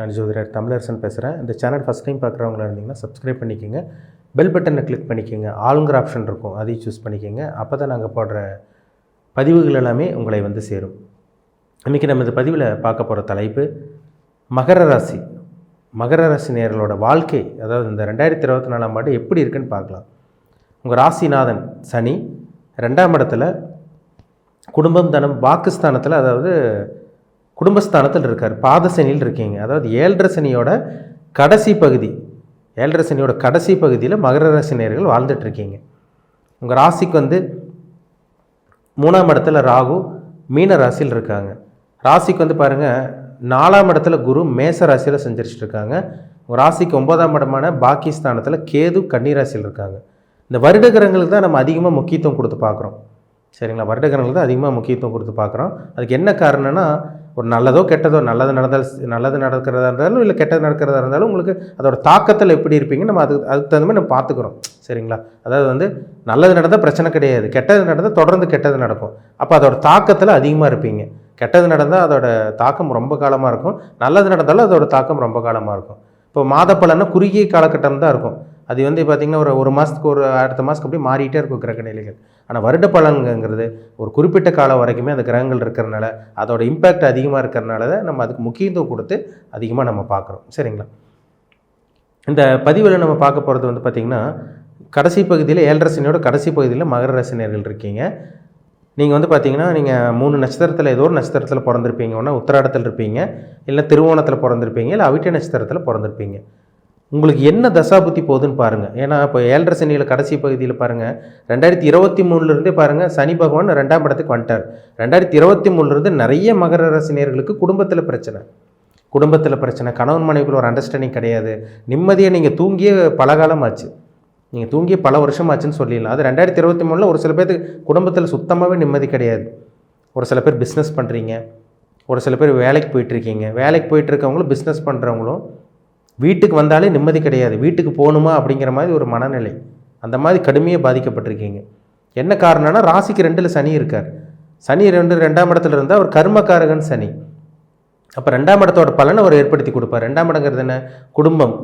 நான் ஜோதிடர் தமிழரசன் பேசுகிறேன் இந்த சேனல் ஃபஸ்ட் டைம் பார்க்குறவங்களா இருந்தீங்கன்னா சப்ஸ்கிரைப் பண்ணிக்கோங்க. பெல் பட்டனை கிளிக் பண்ணிக்கோங்க. ஆளுங்கிற ஆப்ஷன் இருக்கும். அதையும் சூஸ் பண்ணிக்கோங்க. அப்போ தான் நாங்கள் போடுற பதிவுகள் எல்லாமே உங்களை வந்து சேரும். இன்றைக்கி நம்ம இந்த பதிவில் பார்க்க போகிற தலைப்பு மகர ராசி. மகர ராசி நேர்களோட வாழ்க்கை அதாவது இந்த ரெண்டாயிரத்தி இருபத்தி நாலாம் ஆண்டு எப்படி இருக்குன்னு பார்க்கலாம். உங்கள் ராசிநாதன் சனி ரெண்டாம் இடத்துல குடும்பம் தனம் வாக்குஸ்தானத்தில் அதாவது குடும்பஸ்தானத்தில் இருக்கார். பாதசனியில் இருக்கீங்க. அதாவது ஏழரை சனியோட கடைசி பகுதி ஏழரை சனியோட கடைசி பகுதியில் மகர ராசி நேயர்கள் வாழ்ந்துட்டு இருக்கீங்க. உங்கள் ராசிக்கு வந்து மூணாம் இடத்துல ராகு மீன ராசியில் இருக்காங்க. ராசிக்கு வந்து பாருங்கள் நாலாம் இடத்துல குரு மேச ராசியில் செஞ்சிருச்சிட்டு இருக்காங்க. உங்கள் ராசிக்கு ஒன்பதாம் இடமான பாகிஸ்தானத்தில் கேது கன்னிராசியில் இருக்காங்க. இந்த வருட கிரகங்களுக்கு தான் நம்ம அதிகமாக முக்கியத்துவம் கொடுத்து பார்க்குறோம். சரிங்களா? வருடகிரகங்களுக்கு தான் அதிகமாக முக்கியத்துவம் கொடுத்து பார்க்குறோம். அதுக்கு என்ன காரணம்னா ஒரு நல்லதோ கெட்டதோ நல்லது நடந்தால் நல்லது நடக்கிறதா இருந்தாலும் இல்லை கெட்டது நடக்கிறதா இருந்தாலும் உங்களுக்கு அதோட தாக்கத்தில் எப்படி இருப்பீங்க நம்ம அதுக்கு அதுக்கு தகுந்த மாதிரி நம்ம பார்த்துக்குறோம் சரிங்களா? அதாவது வந்து நல்லது நடந்தால் பிரச்சனை கிடையாது. கெட்டது நடந்தால் தொடர்ந்து கெட்டது நடக்கும். அப்போ அதோட தாக்கத்தில் அதிகமாக இருப்பீங்க. கெட்டது நடந்தால் அதோட தாக்கம் ரொம்ப காலமாக இருக்கும். நல்லது நடந்தாலும் அதோட தாக்கம் ரொம்ப காலமாக இருக்கும். இப்போ மாதப்பழம்னா குறுகிய காலகட்டம் தான் இருக்கும். அது வந்து பார்த்திங்கன்னா ஒரு ஒரு மாதத்துக்கு ஒரு அடுத்த மாதத்துக்கு அப்படியே மாறிட்டே இருக்கும் கிரக நிலைகள் ஆனால் வருட பலன்கிறது ஒரு குறிப்பிட்ட காலம் வரைக்குமே அந்த கிரகங்கள் இருக்கிறனால அதோட இம்பேக்ட் அதிகமாக இருக்கிறனால தான் நம்ம அதுக்கு முக்கியத்துவம் கொடுத்து அதிகமாக நம்ம பார்க்குறோம். சரிங்களா? இந்த பதிவில் நம்ம பார்க்க போகிறது வந்து பார்த்திங்கன்னா கடைசி பகுதியில் ஏழரை கடைசி பகுதியில் மகர ரசினர்கள் இருக்கீங்க. நீங்கள் வந்து பார்த்தீங்கன்னா நீங்கள் மூணு நட்சத்திரத்தில் ஏதோ ஒரு நட்சத்திரத்தில் பிறந்திருப்பீங்க. ஒன்றா உத்திராடத்தில் இருப்பீங்க. இல்லை திருவோணத்தில் பிறந்திருப்பீங்க. இல்லை அவிட்ட நட்சத்திரத்தில் பிறந்திருப்பீங்க. உங்களுக்கு என்ன தசாபுத்தி போகுதுன்னு பாருங்கள் ஏன்னா இப்போ ஏழரை சனியில் கடைசி பகுதியில் பாருங்கள் ரெண்டாயிரத்தி இருபத்தி மூணுலேருந்தே பாருங்கள் சனி பகவான் ரெண்டாம் இடத்துக்கு வந்துட்டார். ரெண்டாயிரத்தி இருபத்தி மூணுலேருந்து நிறைய மகர ரசினியர்களுக்கு குடும்பத்தில் பிரச்சனை. குடும்பத்தில் பிரச்சனை கணவன் மனைவிக்குள்ள ஒரு அண்டர்ஸ்டாண்டிங் கிடையாது. நிம்மதியை நீங்கள் தூங்கிய பல காலம் ஆச்சு நீங்கள் தூங்கி பல வருஷம் ஆச்சுன்னு சொல்லிடலாம். அது ரெண்டாயிரத்தி இருபத்தி மூணில் ஒரு சில பேருக்கு குடும்பத்தில் சுத்தமாகவே நிம்மதி கிடையாது. ஒரு சில பேர் பிஸ்னஸ் பண்ணுறீங்க ஒரு சில பேர் வேலைக்கு போயிட்டுருக்கீங்க வேலைக்கு போயிட்டு இருக்கவங்களும் பிஸ்னஸ் பண்ணுறவங்களும் வீட்டுக்கு வந்தாலே நிம்மதி கிடையாது. வீட்டுக்கு போகணுமா அப்படிங்கிற மாதிரி ஒரு மனநிலை. அந்த மாதிரி கடுமையாக பாதிக்கப்பட்டிருக்கீங்க. என்ன காரணம்னா ராசிக்கு ரெண்டில் சனி இருக்கார். சனி ரெண்டு ரெண்டாம் இடத்துல இருந்தால் அவர் கர்மக்காரகன் சனி. அப்போ ரெண்டாம் இடத்தோட பலனை அவர் ஏற்படுத்தி கொடுப்பார். ரெண்டாம் இடங்கிறது என்ன? குடும்பம்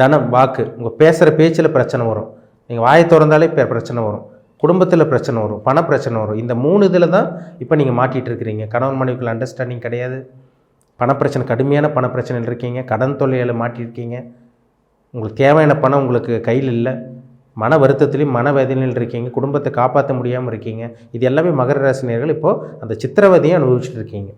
தனம் வாக்கு. உங்கள் பேசுகிற பேச்சில் பிரச்சனை வரும். நீங்கள் வாயை திறந்தாலே இப்போ பிரச்சனை வரும். குடும்பத்தில் பிரச்சனை வரும். பண பிரச்சனை வரும். இந்த மூணு இதில் தான் இப்போ நீங்கள் மாட்டிகிட்டு இருக்கிறீங்க. கணவன் மனைவிக்குள்ள அண்டர்ஸ்டாண்டிங் கிடையாது. பணப்பிரச்சனை கடுமையான பணப்பிரச்சனையில் இருக்கீங்க கடன் தொல்லையில் மாட்டியிருக்கீங்க. உங்களுக்கு தேவையான பணம் உங்களுக்கு கையில் இல்லை. மன வருத்தத்துலேயும் மன வேதனையில் இருக்கீங்க. குடும்பத்தை காப்பாற்ற முடியாமல் இருக்கீங்க. இது எல்லாமே மகர ராசினியர்கள் இப்போது அந்த சித்திரவதையை அனுபவிச்சுட்டு இருக்கீங்க.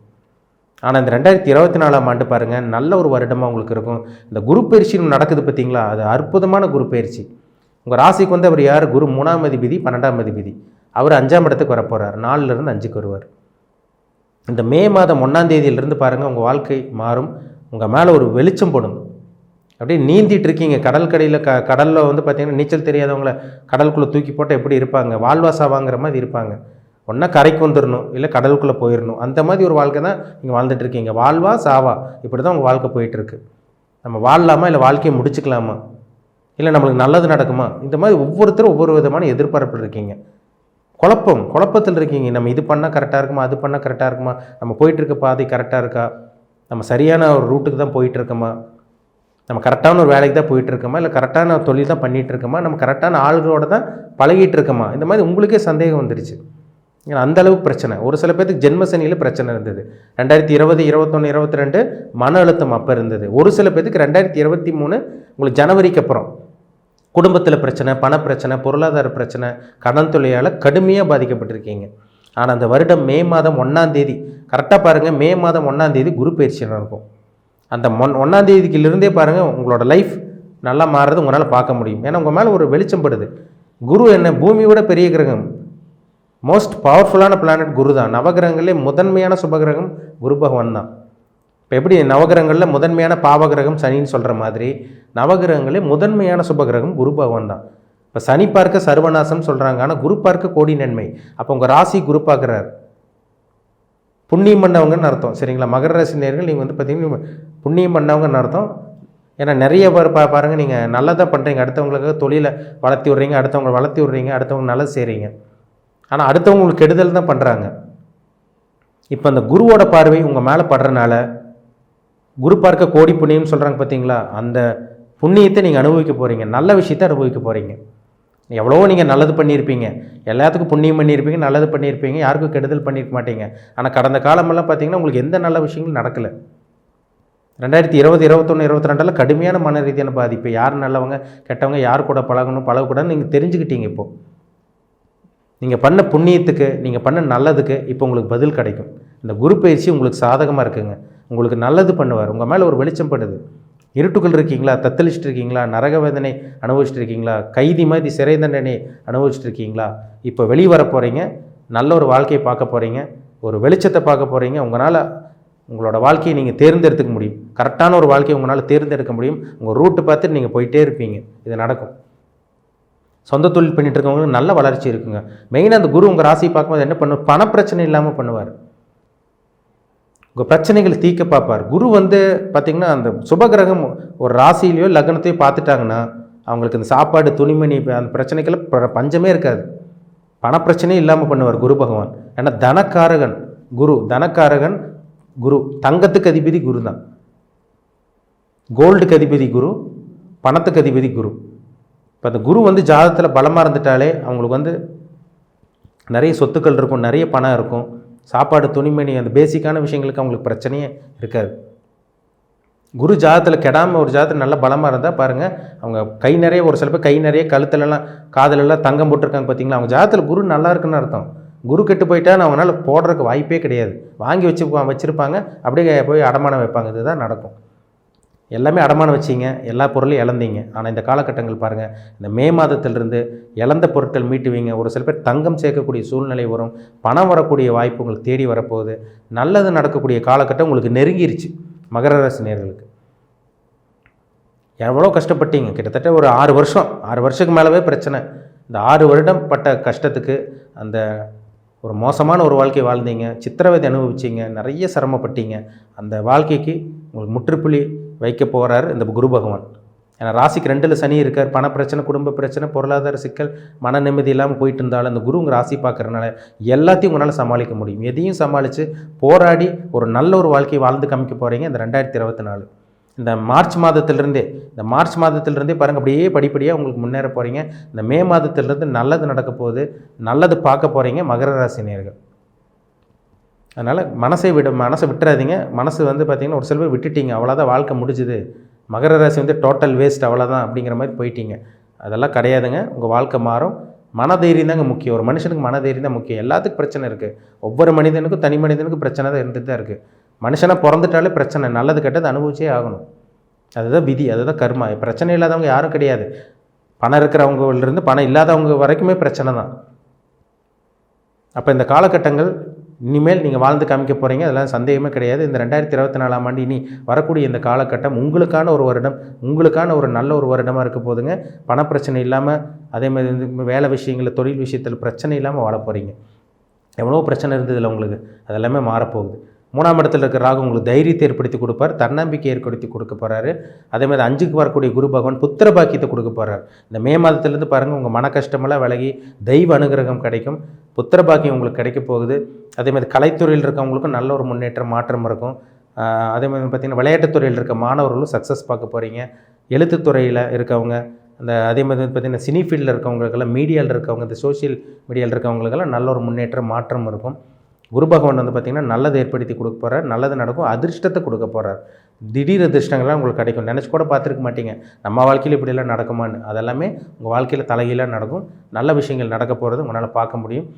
ஆனால் இந்த ரெண்டாயிரத்தி இருபத்தி நாலாம் ஆண்டு பாருங்கள் நல்ல ஒரு வருடமாக உங்களுக்கு இருக்கும். இந்த குரு பயிற்சின்னு நடக்குது பார்த்தீங்களா? அது அற்புதமான குரு பயிற்சி. உங்கள் ராசிக்கு வந்து அவர் யார்? குரு மூணாம் அதிபதி பன்னெண்டாம் அதிபதி. அவர் அஞ்சாம் இடத்துக்கு வரப்போகிறார் நாலுலேருந்து அஞ்சுக்கு வருவார். இந்த மே மாதம் ஒன்றாந்தேதியிலிருந்து பாருங்கள் உங்கள் வாழ்க்கை மாறும். உங்கள் மேலே ஒரு வெளிச்சம் போடும். அப்படியே நீந்திட்டு இருக்கீங்க. கடல் கடையில் க கடலில் வந்து பார்த்தீங்கன்னா நீச்சல் தெரியாதவங்கள கடலுக்குள்ளே தூக்கி போட்டால் எப்படி இருப்பாங்க? வாழ்வாசா வாங்குற மாதிரி இருப்பாங்க. ஒன்றா கரைக்கு வந்துடணும் இல்லை கடலுக்குள்ளே போயிடணும் அந்த மாதிரி ஒரு வாழ்க்கை தான் நீங்கள் வாழ்ந்துட்டு இருக்கீங்க. வாழ்வா சாவா? இப்படி தான் உங்கள் வாழ்க்கை போயிட்டுருக்கு நம்ம வாழலாமா இல்லை வாழ்க்கையை முடிச்சுக்கலாமா? இல்லை நம்மளுக்கு நல்லது நடக்குமா? இந்த மாதிரி ஒவ்வொருத்தரும் ஒவ்வொரு விதமான எதிர்பார்ப்பு இருக்கீங்க. குழப்பம் குழப்பத்தில் இருக்கீங்க. நம்ம இது பண்ணால் கரெக்டாக இருக்குமா அது பண்ணால் கரெக்டாக இருக்குமா? நம்ம போயிட்டுருக்க பாதை கரெக்டாக இருக்கா? நம்ம சரியான ஒரு ரூட்டுக்கு தான் போயிட்டுருக்கோமா? நம்ம கரெக்டான ஒரு வேலைக்கு தான் போயிட்டுருக்கோமா? இல்லை கரெக்டான தொழில் தான் பண்ணிகிட்டு இருக்கோமா நம்ம கரெக்டான ஆளுகளோட தான் பழகிட்டு இருக்கோமா இந்த மாதிரி உங்களுக்கே சந்தேகம் வந்துருச்சு. ஏன்னா அந்தளவுக்கு பிரச்சனை. ஒரு சில பேருக்கு ஜென்ம சனியில் பிரச்சனை இருந்தது. ரெண்டாயிரத்தி இருபது இருபத்தொன்று இருபத்தி ரெண்டு மன அழுத்தம் அப்போ இருந்தது. ஒரு சில பேருக்கு ரெண்டாயிரத்தி இருபத்தி மூணு உங்களுக்கு ஜனவரிக்கு அப்புறம். குடும்பத்தில் பிரச்சனை பணப்பிரச்சனை பொருளாதார பிரச்சனை கடன் தொழிலால் கடுமையாக பாதிக்கப்பட்டிருக்கீங்க. ஆனால் அந்த வருடம் மே மாதம் ஒன்றாந்தேதி கரெக்டாக பாருங்கள் மே மாதம் ஒன்றாந்தேதி குரு பயிற்சி நடக்கும். அந்த ஒன் ஒன்றாந்தேதிக்கிலிருந்தே பாருங்கள் உங்களோட லைஃப் நல்லா மாறுறது உங்களால் பார்க்க முடியும். ஏன்னா உங்கள் மேலே ஒரு வெளிச்சம் படுது. குரு என்ன பூமியோட பெரிய கிரகம். மோஸ்ட் பவர்ஃபுல்லான பிளானட் குரு தான். நவகிரகங்களே முதன்மையான சுபகிரகம் குரு பகவான் தான். இப்போ எப்படி நவகிரகங்களில் முதன்மையான பாவகிரகம் சனின்னு சொல்கிற மாதிரி நவகிரகங்களே முதன்மையான சுபகிரகம் குரு பகவான் தான். இப்போ சனி பார்க்க சர்வநாசம் சொல்கிறாங்க ஆனால் குரு பார்க்க கோடி நன்மை. அப்போ உங்கள் ராசி குரு பார்க்குறாரு. புண்ணியம் பண்ணவங்கன்னு அர்த்தம். சரிங்களா? மகர ராசி நேர்கள் நீங்கள் வந்து பார்த்தீங்கன்னா புண்ணியம் பண்ணவங்கன்னு அர்த்தம். ஏன்னா நிறைய பேர் பா பாருங்கள் நீங்கள் நல்லதாக பண்ணுறீங்க அடுத்தவங்களுக்கு தொழிலை வளர்த்தி விட்றீங்க. அடுத்தவங்களை வளர்த்தி விட்றீங்க. அடுத்தவங்க நல்லா செய்கிறீங்க ஆனால் அடுத்தவங்க உங்களுக்கு கெடுதல் தான் பண்ணுறாங்க இப்போ அந்த குருவோட பார்வை உங்கள் மேலே படுறனால குரு பார்க்க கோடி புண்ணியம்னு சொல்கிறாங்க பார்த்தீங்களா அந்த புண்ணியத்தை நீங்கள் அனுபவிக்க போகிறீங்க நல்ல விஷயத்தை அனுபவிக்க போகிறீங்க எவ்வளவோ நீங்கள் நல்லது பண்ணியிருப்பீங்க. எல்லாத்துக்கும் புண்ணியம் பண்ணியிருப்பீங்க நல்லது பண்ணியிருப்பீங்க. யாருக்கும் கெடுதல் பண்ணியிருக்க மாட்டீங்க. ஆனால் கடந்த காலமெல்லாம் பார்த்தீங்கன்னா உங்களுக்கு எந்த நல்ல விஷயங்களும் நடக்கலை. ரெண்டாயிரத்தி இருபது இருபத்தொன்று இருபத்தி ரெண்டில் கடுமையான மன ரீதியான பாதிப்பு யார் நல்லவங்க கெட்டவங்க யார் கூட பழகணும் பழகக்கூடாதுன்னு நீங்கள் தெரிஞ்சுக்கிட்டீங்க இப்போது நீங்கள் பண்ண புண்ணியத்துக்கு நீங்கள் பண்ண நல்லதுக்கு இப்போ உங்களுக்கு பதில் கிடைக்கும். இந்த குரு பயிற்சி உங்களுக்கு சாதகமாக இருக்குங்க. உங்களுக்கு நல்லது பண்ணுவார். உங்கள் மேலே ஒரு வெளிச்சம் படுது. இருட்டுக்குள் இருக்கீங்களா? தத்தளிச்சுட்டு இருக்கீங்களா நரக வேதனை அனுபவிச்சுட்டு இருக்கீங்களா கைதி மாதிரி சிறை தண்டனை அனுபவிச்சுட்டு இருக்கீங்களா இப்போ வெளியே வர போகிறீங்க நல்ல ஒரு வாழ்க்கையை பார்க்க போகிறீங்க ஒரு வெளிச்சத்தை பார்க்க போகிறீங்க உங்களால் உங்களோட வாழ்க்கையை நீங்கள் தேர்ந்தெடுத்துக்க முடியும். கரெக்டான ஒரு வாழ்க்கையை உங்களால் தேர்ந்தெடுக்க முடியும். உங்கள் ரூட்டு பார்த்துட்டு நீங்கள் போயிட்டே இருப்பீங்க. இது நடக்கும். சொந்த தொழில் பண்ணிட்டு இருக்கவங்களுக்கு நல்ல வளர்ச்சி இருக்குங்க. மெயினாக அந்த குரு உங்கள் ராசியை பார்க்கும்போது என்ன பண்ணுவார்? பணப்பிரச்சனை இல்லாமல் பண்ணுவார். உங்கள் பிரச்சனைகளை தீர்க்க பார்ப்பார். குரு வந்து பார்த்திங்கன்னா அந்த சுபகிரகம் ஒரு ராசியிலையோ லக்னத்தையோ பார்த்துட்டாங்கன்னா அவங்களுக்கு இந்த சாப்பாடு துணிமணி அந்த பிரச்சனைக்கெல்லாம் பஞ்சமே இருக்காது. பணப்பிரச்சனையே இல்லாமல் பண்ணுவார் குரு பகவான். ஏன்னா தனக்காரகன் குரு தனக்காரகன் குரு தங்கத்துக்கு அதிபதி குரு தான். கோல்டுக்கு அதிபதி குரு பணத்துக்கு அதிபதி குரு. இப்போ அந்த குரு வந்து ஜாதத்தில் பலமாக இருந்துட்டாலே அவங்களுக்கு வந்து நிறைய சொத்துக்கள் இருக்கும் நிறைய பணம் இருக்கும். சாப்பாடு துணிமணி அந்த பேசிக்கான விஷயங்களுக்கு அவங்களுக்கு பிரச்சனையே இருக்காது. குரு ஜாதத்தில் கெடாமல் ஒரு ஜாதத்தில் நல்ல பலமாக இருந்தால் பாருங்கள் அவங்க கை நிறைய ஒரு சில பேர் கை நிறைய கழுத்துலலாம் காதலெல்லாம் தங்கம் போட்டிருக்காங்க பார்த்தீங்களா அவங்க ஜாதத்தில் குரு நல்லா இருக்குன்னு அர்த்தம். குரு கெட்டு போயிட்டா அவங்களால போடுறதுக்கு வாய்ப்பே கிடையாது. வாங்கி வச்சு வச்சுருப்பாங்க அப்படியே போய் அடமானம் வைப்பாங்க. இதுதான் நடக்கும். எல்லாமே அடமானம் வச்சிங்க எல்லா பொருளையும் இழந்தீங்க. ஆனால் இந்த காலகட்டங்கள் பாருங்கள் இந்த மே மாதத்திலிருந்து இழந்த பொருட்கள் மீட்டுவீங்க. ஒரு சில பேர் தங்கம் சேர்க்கக்கூடிய சூழ்நிலை வரும் பணம் வரக்கூடிய வாய்ப்பு உங்களுக்கு தேடி வரப்போகுது. நல்லது நடக்கக்கூடிய காலகட்டம் உங்களுக்கு நெருங்கிருச்சு மகர ராசி நேர்களுக்கு. எவ்வளோ கஷ்டப்பட்டீங்க? கிட்டத்தட்ட ஒரு ஆறு வருஷம் ஆறு வருஷத்துக்கு மேலவே பிரச்சனை. இந்த ஆறு வருடம் பட்ட கஷ்டத்துக்கு அந்த ஒரு மோசமான ஒரு வாழ்க்கை வாழ்ந்தீங்க சித்திரவதை அனுபவிச்சீங்க நிறைய சிரமப்பட்டீங்க. அந்த வாழ்க்கைக்கு உங்களுக்கு முற்றுப்புள்ளி வைக்க போகிறார் இந்த குரு பகவான். ஏன்னா ராசிக்கு ரெண்டில் சனி இருக்கார். பண பிரச்சனை குடும்ப பிரச்சனை பொருளாதார சிக்கல் மன நிம்மதி இல்லாமல் போயிட்டு இருந்தாலும் அந்த குரு உங்கள் ராசி பார்க்குறதுனால எல்லாத்தையும் உங்களால் சமாளிக்க முடியும். எதையும் சமாளித்து போராடி ஒரு நல்ல ஒரு வாழ்க்கையை வாழ்ந்து காமிக்க போகிறீங்க இந்த ரெண்டாயிரத்தி இருபத்தி நாலு. இந்த மார்ச் மாதத்திலிருந்தே இந்த மார்ச் மாதத்திலிருந்தே பாருங்கள் அப்படியே படிப்படியாக உங்களுக்கு முன்னேற போகிறீங்க இந்த மே மாதத்திலிருந்து நல்லது நடக்க போகுது. நல்லது பார்க்க போகிறீங்க மகர ராசி நேர்கள் அதனால் மனசை விட மனசை விட்டுறாதீங்க. மனசு வந்து பார்த்திங்கன்னா ஒரு சில பேர் விட்டுட்டீங்க. அவ்வளோதான் வாழ்க்கை முடிஞ்சுது. மகர ராசி வந்து டோட்டல் வேஸ்ட் அவ்வளோதான் அப்படிங்கிற மாதிரி போயிட்டீங்க. அதெல்லாம் கிடையாதுங்க. உங்கள் வாழ்க்கை மாறும். மனதைரியம் தாங்க முக்கியம். ஒரு மனுஷனுக்கு மனதைரியம் தான் முக்கியம். எல்லாத்துக்கும் பிரச்சனை இருக்குது ஒவ்வொரு மனிதனுக்கும் தனி மனிதனுக்கும் பிரச்சனை தான் இருந்துட்டு தான் இருக்குது மனுஷனாக பிறந்துட்டாலே பிரச்சனை. நல்லது கெட்டது அனுபவிச்சே ஆகணும். அதுதான் விதி அதுதான் கர்மா. பிரச்சனை இல்லாதவங்க யாரும் கிடையாது. பணம் இருக்கிறவங்கலேருந்து பணம் இல்லாதவங்க வரைக்குமே பிரச்சனை தான். அப்போ இந்த காலகட்டங்கள் இனிமேல் நீங்கள் வாழ்ந்து காமிக்க போகிறீங்க அதெல்லாம் சந்தேகமே கிடையாது. இந்த ரெண்டாயிரத்தி இருபத்தி நாலாம் ஆண்டு இனி வரக்கூடிய இந்த காலகட்டம் உங்களுக்கான ஒரு வருடம் உங்களுக்கான ஒரு நல்ல ஒரு வருடமாக இருக்க போதுங்க. பணப்பிரச்சனை இல்லாமல் அதே மாதிரி வந்து வேலை விஷயங்களில் தொழில் விஷயத்தில் பிரச்சனை இல்லாமல் வாழ போகிறீங்க எவ்வளோ பிரச்சனை இருந்ததில்ல உங்களுக்கு. அதெல்லாமே மாறப்போகுது மூணாம் இடத்துல இருக்கிற ராகு உங்களுக்கு தைரியத்தை ஏற்படுத்தி கொடுப்பார் தன்னம்பிக்கை ஏற்படுத்தி கொடுக்க போகிறாரு அதே மாதிரி அஞ்சுக்கு வரக்கூடிய குரு பகவான் புத்திர பாக்கியத்தை கொடுக்க போகிறார் இந்த மே மாதத்துலேருந்து பாருங்கள் உங்கள் மன கஷ்டமெல்லாம் விலகி தெய்வ அனுகிரகம் கிடைக்கும். புத்திர பாக்கியம் உங்களுக்கு கிடைக்க போகுது. அதே மாதிரி கலைத்துறையில் இருக்கவங்களுக்கும் நல்ல ஒரு முன்னேற்றம் மாற்றம் இருக்கும். அதே மாதிரி பார்த்திங்கன்னா விளையாட்டுத்துறையில் இருக்க மாணவர்களும் சக்ஸஸ் பார்க்க போகிறீங்க எழுத்துத்துறையில் இருக்கவங்க அந்த அதே மாதிரி வந்து பார்த்திங்கன்னா சினி ஃபீல்டில் இருக்கவங்களுக்கெல்லாம் மீடியாவில் இருக்கவங்க இந்த சோஷியல் மீடியாவில் இருக்கவங்களுக்கெல்லாம் நல்ல ஒரு முன்னேற்றம் மாற்றம் இருக்கும். குரு பகவான் வந்து பார்த்திங்கன்னா நல்லதை ஏற்படுத்தி கொடுக்க போகிறார் நல்லது நடக்கும் அதிர்ஷ்டத்தை கொடுக்க போகிறார் திடீர் அதிர்ஷ்டங்கள்லாம் உங்களுக்கு கிடைக்கும். நினச்சி கூட பார்த்துருக்க மாட்டீங்க. நம்ம வாழ்க்கையில் இப்படியெல்லாம் நடக்குமான்னு. அதெல்லாமே உங்கள் வாழ்க்கையில் தலைகீழாக நடக்கும். நல்ல விஷயங்கள் நடக்க போகிறது உங்களால் பார்க்க முடியும்.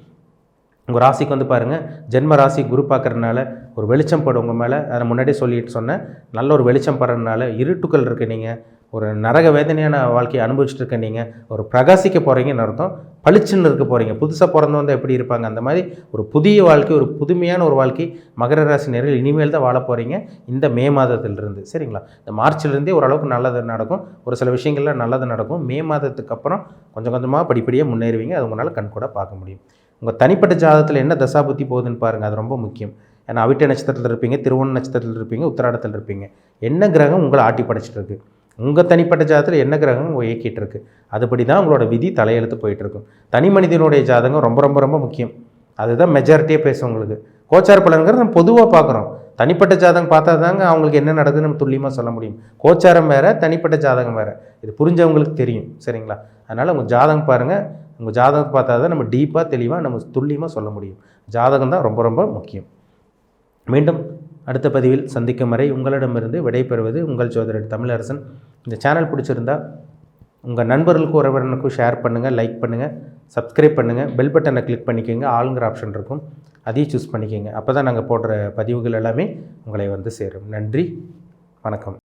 உங்கள் ராசிக்கு வந்து பாருங்கள் ஜென்ம ராசி குரு பார்க்குறதுனால ஒரு வெளிச்சம் படும் உங்கள் மேலே. அதை முன்னாடியே சொல்லிட்டு சொன்னேன். நல்ல ஒரு வெளிச்சம் படுறதுனால இருட்டுக்கள் இருக்குது நீங்கள் ஒரு நரக வேதனையான வாழ்க்கையை அனுபவிச்சுட்டு இருக்க நீங்கள் ஒரு பிரகாசிக்க போகிறீங்கன்னு அர்த்தம். பளிச்சுன்னு இருக்க போகிறீங்க புதுசாக பிறந்து வந்து எப்படி இருப்பாங்க? அந்த மாதிரி ஒரு புதிய வாழ்க்கை ஒரு புதுமையான ஒரு வாழ்க்கை மகர ராசி நேரில் இனிமேல் தான் வாழ போகிறீங்க இந்த மே மாதத்திலிருந்து. சரிங்களா? இந்த மார்ச்லேருந்தே ஓரளவுக்கு நல்லது நடக்கும். ஒரு சில விஷயங்கள்லாம் நல்லது நடக்கும். மே மாதத்துக்கு அப்புறம் கொஞ்சம் கொஞ்சமாக படிப்படியாக முன்னேறுவீங்க. அது உங்களால் கண் கூட பார்க்க முடியும். உங்கள் தனிப்பட்ட ஜாதகத்தில் என்ன தசாபுத்தி போகுதுன்னு பாருங்கள் அது ரொம்ப முக்கியம். ஏன்னா அவிட்ட நட்சத்திரத்தில் இருப்பீங்க திருவண்ண நட்சத்திரத்தில் இருப்பீங்க உத்திராடத்தில் இருப்பீங்க. என்ன கிரகம் உங்களை ஆட்டி படைச்சிட்டு இருக்கு உங்கள் தனிப்பட்ட ஜாதகத்தில் என்ன கிரகம் இயக்கிட்டு இருக்கு? அதுபடி தான் உங்களோட விதி தலையெழுத்து போயிட்டுருக்கும் தனி மனிதனுடைய ஜாதகம் ரொம்ப ரொம்ப ரொம்ப முக்கியம். அதுதான் மெஜாரிட்டியே பேசும் உங்களுக்கு. கோச்சார் பலன்கிறது நம்ம பொதுவாக பார்க்குறோம். தனிப்பட்ட ஜாதகம் பார்த்தா தாங்க அவங்களுக்கு என்ன நடக்குதுன்னு நம்ம துல்லியமாக சொல்ல முடியும். கோச்சாரம் வேறு தனிப்பட்ட ஜாதகம் வேறு. இது புரிஞ்சவங்களுக்கு தெரியும் சரிங்களா? அதனால் உங்கள் ஜாதகம் பாருங்கள் உங்கள் ஜாதகத்தை பார்த்தா தான் நம்ம டீப்பாக தெளிவாக நம்ம துல்லியமாக சொல்ல முடியும். ஜாதகம் தான் ரொம்ப ரொம்ப முக்கியம். மீண்டும் அடுத்த பதிவில் சந்திக்கும் வரை உங்களிடமிருந்து விடைபெறுவது உங்கள் ஜோதிடர் தமிழரசன். இந்த சேனல் பிடிச்சிருந்தா உங்கள் நண்பர்களுக்கும் உறவினருக்கும் ஷேர் பண்ணுங்கள் லைக் பண்ணுங்கள் சப்ஸ்கிரைப் பண்ணுங்கள் பெல் பட்டனை கிளிக் பண்ணிக்கோங்க ஆளுங்கிற ஆப்ஷன் இருக்கும். அதையும் சூஸ் பண்ணிக்கோங்க. அப்போ தான் நாங்கள் போடுற பதிவுகள் எல்லாமே உங்களை வந்து சேரும். நன்றி வணக்கம்.